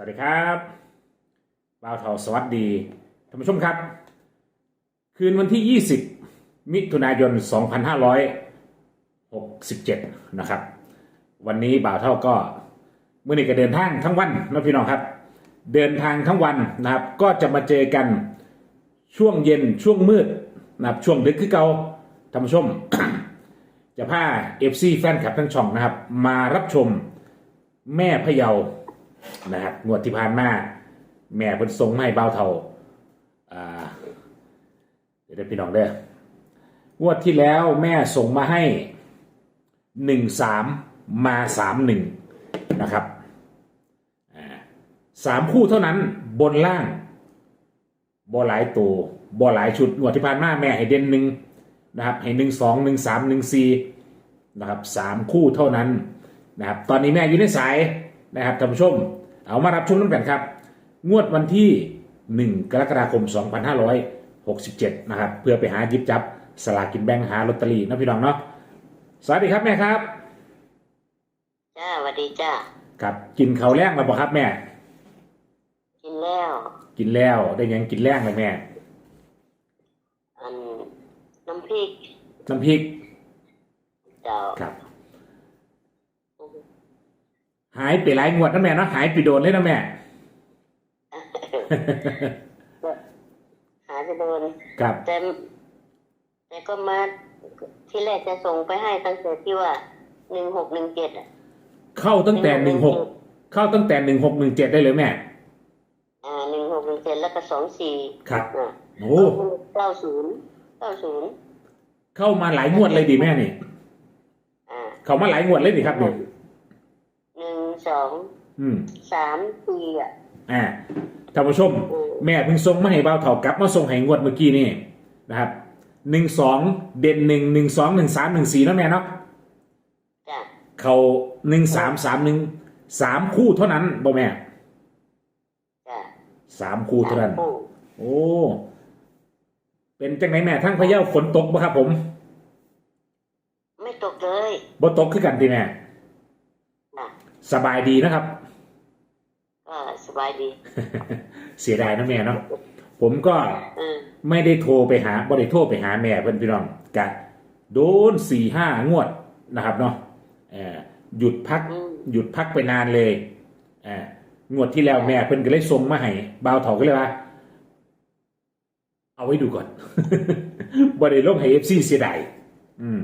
วัสดีครับบ่าวเทาสวัสดีท่านผู้ชมครับ คืนวันที่ 20 มิถุนายน 2567 นะครับ วันนี้บ่าวเท่าก็เมื่อนี้ก็เดินทางทั้งวันนะพี่น้องครับ เดินทางทั้งวันนะครับ ก็จะมาเจอกันช่วงเย็นช่วงมืดนะครับช่วงดึกคือเกาท่านผู้ชม จะพา FC แฟนคลับทั้งช่องนะครับ มารับชมแม่พะเยา นะครับงวดที่ผ่านมาแม่เพิ่นส่งมาให้เบาเท่าอ่าเดี๋ยวได้พี่น้องเด้องวดที่แล้วแม่ส่งมาให้หนึ่งสามมาสามหนึ่งนะครับสามคู่เท่านั้นบนล่างบอหลายตัวบอหลายชุดงวดที่ผ่านมาแม่ให้เด่นหนึ่งนะครับให้หนึ่งสองหนึ่งสามหนึ่งสี่นะครับสามคู่เท่านั้นนะครับตอนนี้แม่อยู่ในสาย นะครับท่านผู้ชม เอามารับชมน้ำกันครับ งวดวันที่ 1 กรกฎาคม 2567 นะครับ เพื่อไปหาหยิบจับสลากกินแบ่งหาลอตเตอรี่นะพี่น้องเนาะสวัสดีครับแม่ครับจ้าสวัสดีจ้าครับกินข้าวแรงแล้วบ่ครับแม่ กินแล้ว กินแล้วได้หยังกินแรงเลยแม่ อันน้ำพริกน้ำพริกเจ้าครับ หายไปหลายงวดนะแม่เนาะหายไปโดนเลยนะแม่ หาจะโดนครับ แต่แต่ก็มาที่แรกจะส่งไปให้ตั้งแต่ที่ว่าหนึ่งหกหนึ่งเจ็ดอะ เข้าตั้งแต่หนึ่งหกเข้าตั้งแต่หนึ่งหกหนึ่งเจ็ดได้เลยแม่ อ่าหนึ่งหกหนึ่งเจ็ดแล้วก็สองสี่ครับอ่าโอ้เก้าศูนย์เก้าศูนย์เข้ามาหลายงวดเลยดิแม่นี่ อ่า เข้ามาหลายงวดเลยดิครับนี่หนึ่ง สองอืมสามสี่อะอ่าท่านผู้ชมอืมแม่เพิ่งส่งมาให้เบาเถากลับมาส่งให้งวดเมื่อกี้นี่นะครับหนึ่งสองเด่นหนึ่งหนึ่งสองหนึ่งสามหนึ่งสี่นาะแม่เนาะจ้าเขาหนึ่งสามสามหนึ่งสามคู่เท่านั้นบ่แม่จ้าสามคู่เท่านั้นสมคู่โอ้ เป็นจังไหนแม่ทั้งพะเยาฝนตกบ่ครับผม ไม่ตกเลยบ่ตกคือกันดีแม่นะ สบายดีนะครับก็สบายดี เสียดายนะแม่เนาะผมก็อืมไม่ได้โทรไปหาบ่ได้โทรไปหาแม่เพื่อนพี่น้องกะโดนสี่ห้างวดนะครับเนาะเอ่อหยุดพัก อืมหยุดพักไปนานเลยเอ่องวดที่แล้วแม่เพิ่นก็เลยส่งมาให้บ่าวเถาก็เลยว่า เอาไว้ดูก่อน บ่ได้ลงให้ FC เสียดายอืม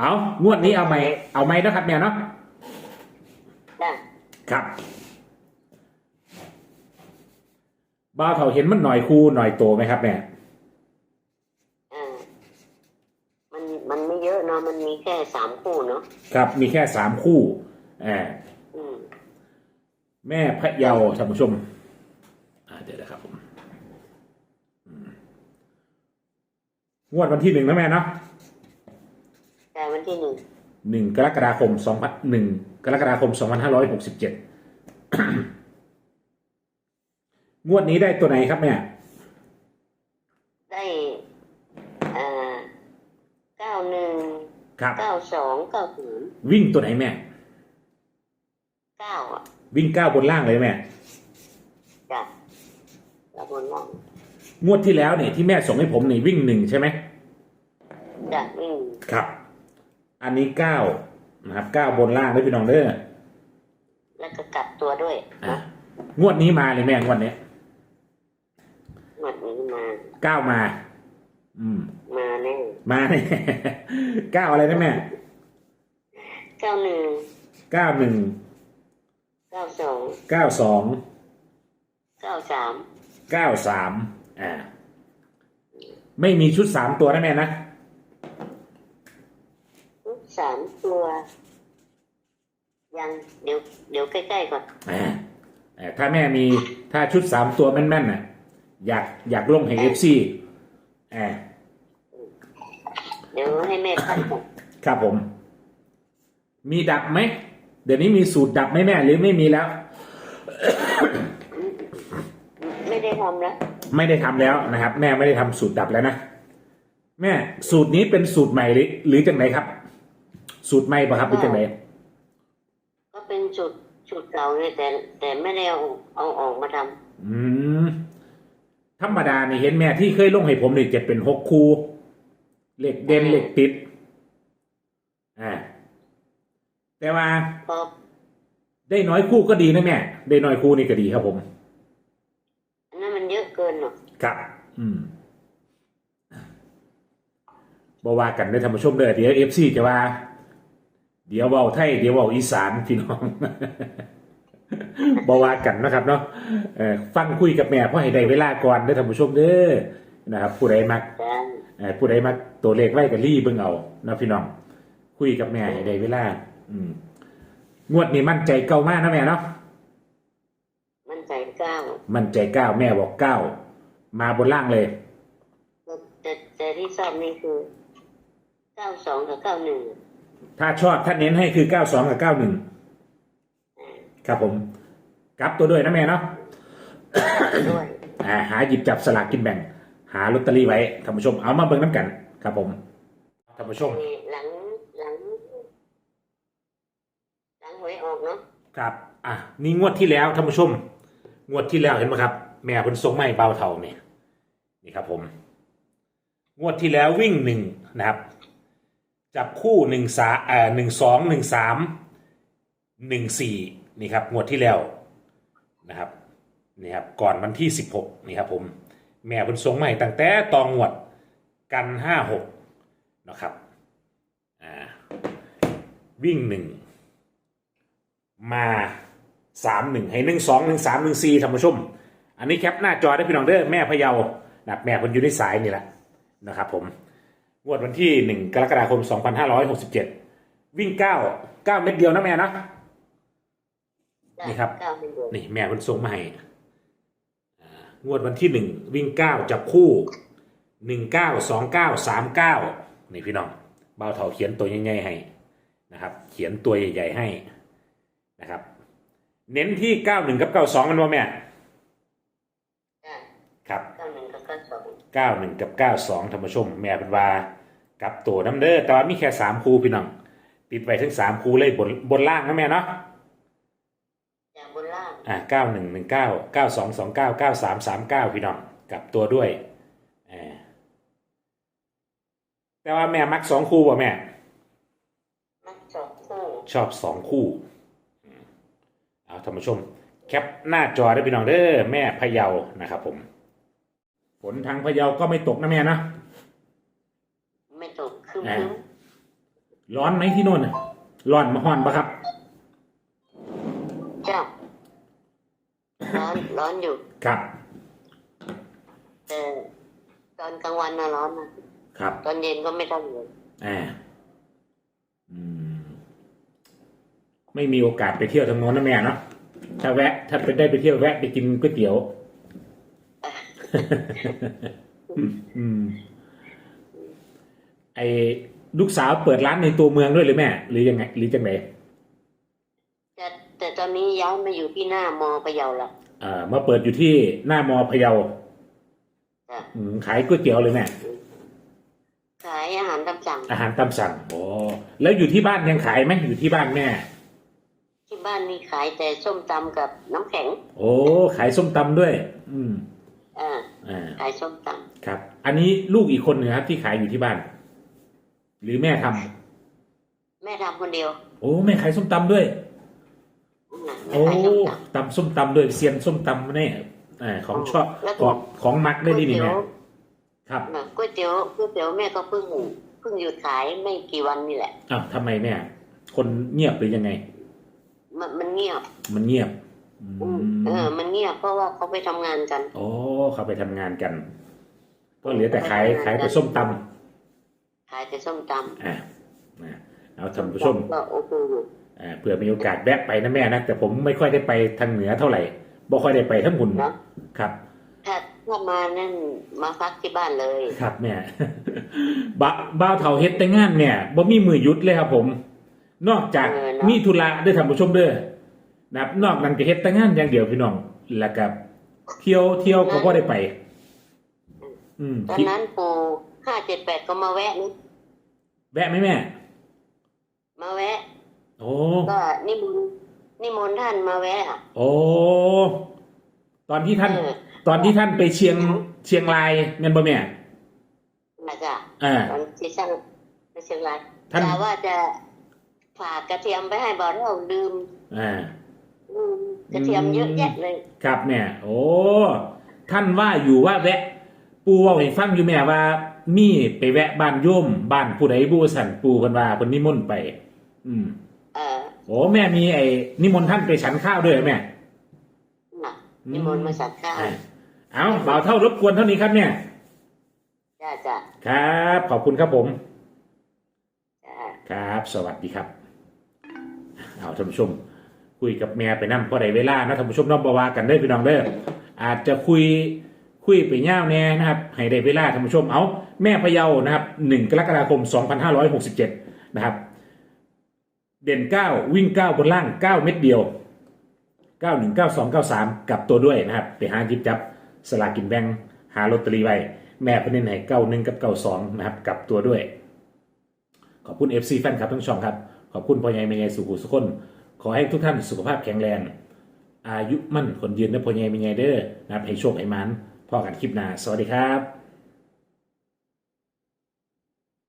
เอางวดนี้เอาไหมเอาไหมนะครับแม่เนาะจ้า ครับบ่าวเถาเห็นมันหน่อยคู่หน่อยโตไหมครับแม่อ่ามันมันไม่เยอะเนาะมันมีแค่สามคู่เนาะครับ มีแค่สามคู่อ่าอืมแม่พระเยาท่านผู้ชม อ่าเดี๋ยวนะครับผมอืมงวดวันที่หนึ่งนะแม่เนาะแต่วันที่หนึ่ง หนึ่งกรกฎาคมสองพันหนึ่งกรกฎาคมสองพันห้าร้อยหกสิบเจ็ดงวดนี้ได้ตัวไหนครับแม่ ได้อ่าเก้าหนึ่งครับเก้าสองเก้าศูนย์วิ่งตัวไหนแม่เก้าอะวิ่งเก้าบนล่างเลยแม่จ้ะแล้วบนล่าง งวดที่แล้วเนี่ยที่แม่ส่งให้ผมนี่วิ่งหนึ่งใช่ไหมจ้ะวิ่งครับ อันนี้เก้านะครับเก้าบนล่างด้วยพี่น้องเด้อแล้วก็กลับตัวด้วยอะนะงวดนี้มาเลยแม่งวดนี้หมดนี้มาเก้ามา อืม มาแน่มาเนี่ยเก้าอะไรนะแม่เก้าหนึ่งเก้าหนึ่งเก้าสองเก้าสองเก้าสามเก้าสามอ่าไม่มีชุดสามตัวนะแม่นะ สามตัว ยังเดี๋ยวเดี๋ยวใกล้ๆก่อนอ่าอ่าถ้าแม่มีถ้าชุดสามตัวแม่นๆน่ะอยากอยากลงให้เอฟซีอ่าเดี๋ยวให้แม่พันก่อนครับผม มีดับไหม เดี๋ยวนี้มีสูตรดับไหมแม่หรือไม่มีแล้ว ไม่ได้ทำแล้วไม่ได้ทำแล้วนะครับ แม่ไม่ได้ทำสูตรดับแล้วนะ แม่สูตรนี้เป็นสูตรใหม่หรือหรือจังไหนครับ สูตรใหม่ปะครับหรือจังไหนก็เป็นจุดชุดเก่าเนี่ยแต่แต่ไม่ได้เอาเอาออกมาทำอืมธรรมดานี่เห็นแม่ที่เคยลงให้ผมนี่จะเป็นหกคูเลขเด่นเลขติดอ่าแต่ว่าเพราะได้น้อยคู่ก็ดีนะแม่ได้น้อยคู่นี่ก็ดีครับผมอันนั้นมันเยอะเกินหรอกครับ อืมบว่ากันได้อท่านผู้ชมเด้อเดี๋ยวเอฟซีจะว่า เดี๋ยวเว้าไทยเดี๋ยวเว้าอีสานพี่น้อง บว่ากันนะครับเนาะเออฟังคุยกับแม่เพราะให้ได้เวลาก่อนได้อท่านผู้ชมเด้อนะครับ ผู้ใดมักจ้าเอ่อผู้ใดมาตัวเลขไว้กับรี่เบิ่งเอานะพี่น้อง คุยกับแม่ให้ได้เวลา อืมงวดนี้มั่นใจเก้ามากนะแม่เนาะมันใจเก้ามั่นใจเก้าแม่บอกเก้ามาบนล่างเลยแต่แต่ที่ชอบนี่คือเก้าสองกับเก้าหนึ่ง ถ้าชอบท่านเน้นให้คือเก้าสองกับเก้าหนึ่งครับผมกลับตัวด้วยนะแม่เนาะด้วยอ่าหาหยิบจับสลากกินแบ่ง หาลอตเตอรี่ไว้ท่านผู้ชมเอามาเบิ่งน้ำกัน ครับผมท่านผู้ชม หลังหลัง หลังหวยออกเนาะครับ อะนี่งวดที่แล้วท่านผู้ชม งวดที่แล้วเห็นไหมครับ แม่เพิ่นทรงไม่เบาเท่าเนี่ยนี่ครับผม งวดที่แล้ววิ่งหนึ่งนะครับ จับคู่หนึ่งสาเอ่อหนึ่งสองหนึ่งสามหนึ่งสี่นี่ครับงวดที่แล้วนะครับนี่ครับก่อนวันที่สิบหกนี่ครับผมแม่เพิ่นทรงใหม่ตั้งแต่ตองงวดกันห้าหกนะครับอ่าวิ่งหนึ่งมาสามหนึ่งให้หนึ่งสองหนึ่งสามหนึ่งสี่ท่านผู้ชม อันนี้แคปหน้าจอได้พี่น้องเด้อแม่พะเยานะครับแม่คนอยู่ในสายนี่แหละนะครับผม งวดวันที่หนึ่งกรกฎาคมสองพันห้าร้อยหกสิบเจ็ดวิ่งเก้าเก้าเม็ดเดียวนะแม่นะนี่ครับเก้าเป็นเดือนนี่แม่คนส่งมาให้อ่างวดวันที่หนึ่งวิ่งเก้าจับคู่หนึ่งเก้าสองเก้าสามเก้านี่พี่น้องเบาเถาเขียนตัวใหญ่ๆให้นะครับ เขียนตัวใหญ่ๆให้นะครับ เน้นที่เก้าหนึ่งกับเก้าสองกันว่าแม่จ้ะครับเก้าหนึ่งกับเก้าสองเก้าหนึ่งกับเก้าสองธรรมชมแม่เป็นว่า กับตัวน้ำเด้อแต่ว่ามีแค่สามคู่พี่น้อง ติดไว้ถึงสามคู่เลยบนบนล่างนะแม่เนาะจากบนล่างอ่าเก้าหนึ่งหนึ่งเก้าเก้าสองสองเก้าเก้าสามสามเก้าพี่น้องกลับตัวด้วยอ่าแต่ว่าแม่มักสองคู่ป่ะแม่ มักสองคู่ ชอบสองคู่อืมเอาท่านผู้ชม แคปหน้าจอได้พี่น้องเด้อแม่พะเยานะครับผม ฝนทางพะเยาก็ไม่ตกนะแม่นะไม่ตก คืมอ่าคืมร้อนไหมที่โน่นน่ะร้อนมาฮ้อนปะครับ จ้ะร้อน ร้อนอยู่ ครับ แต่ตอนกลางวันน่ะร้อนนะครับ ตอนเย็นก็ไม่ต้องเลยอ่าอืม ไม่มีโอกาสไปเที่ยวทางโน้นนะแม่เนาะถ้าแวะ ถ้าไปได้ไปเที่ยวแวะไปกินก๋วยเตี๋ยว อืม ไอ้ลูกสาวเปิดร้านในตัวเมืองด้วยหรือแม่ หรือยังไงหรือจังไงแต่แต่ตอนนี้ย้ายมาอยู่ที่หน้ามอพะเยาละอ่ามาเปิดอยู่ที่หน้ามอพะเยาจ้ะอืมขายก๋วยเตี๋ยวเลยแม่ขายอาหารตามสั่งอาหารตามสั่งโอ้แล้วอยู่ที่บ้านยังขายไหมอยู่ที่บ้านแม่ ที่บ้านนี่ขายแต่ส้มตำกับน้ำแข็ง โอ้ขายส้มตำด้วย อืมอ่าอ่าขายส้มตครับ อันนี้ลูกอีกคนหนึ่งครับที่ขายอยู่ที่บ้าน หรือแม่ทำำแม่ทำคนเดียวโอ้แม่ขายส้มตำด้วยน่ะแม่โอ้ขายส้มตตำส้มตำด้วยเซียนส้มตำเนี่ยอ่าของชอบแล้วของของมักำได้ดีนี่ก๋วยแม่เตี๋ยวครับน่ะก๋วยเตี๋ยวก๋วยเตี๋ยวแม่ก็เพิ่งเพิ่งหยุดขายไม่กี่วันนี่แหละ อ้าวทำไมแม่คนเงียบหรือยังไง มันมันเงียบมันเงียบอือืมมเออ มันเงียบเพราะว่าเขาไปทำงานกัน โอ้เขาไปทำงานกัน ก็เหลือแต่ขายขายแต่ส้มตำ ขายแต่ส้มตอ่านะเอาำท่านผู้ชมก็โอเคอยู่อ่าเผื่อมีโอกาสแวะไปนะแม่นะแต่ผมไม่ค่อยได้ไปทางเหนือเท่าไหร่บ่ค่อยได้ไปทั้งหุ่นเนาะครับถ้าถ้ามานั่นมาพักที่บ้านเลย ครับแม่บะบ้าวเถาเฮ็ดแต่งานเนี่ยบ่มีมือหยุดเลยครับผม นอกจากเออเนอะมีธุระด้วยท่านผู้ชมเด้อนะครับนอกนั้นก็เฮ็ดแต่งานอย่างเดียวพี่น้องแล้วก็เที่ยวเที่ยวก็บ่ได้ไป อืมตอนที่นั้นปู่ ห้าเจ็ดแปดก็มาแวะนี่แวะไหมแม่ มาแวะ โอ้ก็นิมนต์นินิมนต์ท่านมาแวะอะโอ้ตอนที่ท่าน เออตอนที่ท่านไปเชียงเชียงรายเงินบ่แม่นะจ๊ะอ่า ตอนที่ช่างไปเชียงรายท่าน กะว่าจะฝากกระเทียมไปให้บ่าวเราลืมอ่า ลืมกระเทียมเยอะแยะเลย ครับแม่ โอ้ ท่านว่าอยู่ว่าแวะ ปูเว่าให้ฟังอยู่แม่ว่า มีไปแวะบ้านโยมบ้านผู้ใดบูสันปูเพิ่นว่าเพิ่นนิมนต์ไป อืมเออโอ้แม่มีไอ้นิมนต์ท่านไปฉันข้าวด้วยเหรอแม่ น่ะนิมนต์มาสัตว์ข้าวอ่าเอาเบาเท่ารบกวนเท่านี้ครับเนี่ย จ้าจ้าครับ ขอบคุณครับผม จ้า ครับ สวัสดีครับ เอาท่านผู้ชม คุยกับแม่ไปนั่งพอได้เวลานะท่านผู้ชมน้องบาวากันเด้อพี่น้องเด้ออาจจะคุย คุยไปเง่าวแน่นะครับให้ได้เวลาท่านผู้ชมเอาแม่พะเยานะครับหนึ่งกรกฎาคม 2567 นะครับ เด่น 9 วิ่ง 9 บนล่าง 9 เม็ดเดียว 91 92 93 กลับตัวด้วยนะครับ ไปหาหยิบจับสลากินแบงหาลอตเตอรี่ไว้ แม่เพนเน้นให้91 กับ 92 นะครับ กลับตัวด้วย ขอบคุณ FC แฟนคลับทั้งช่องครับ ขอบคุณพ่อใหญ่แม่ใหญ่สุขุสุขคนขอให้ทุกท่านสุขภาพแข็งแรงอายุมั่นคนยืนนะพ่อใหญ่แม่ใหญ่เด้อนะครับให้โชคให้มัน พอกันคลิปหน้า สวัสดีครับ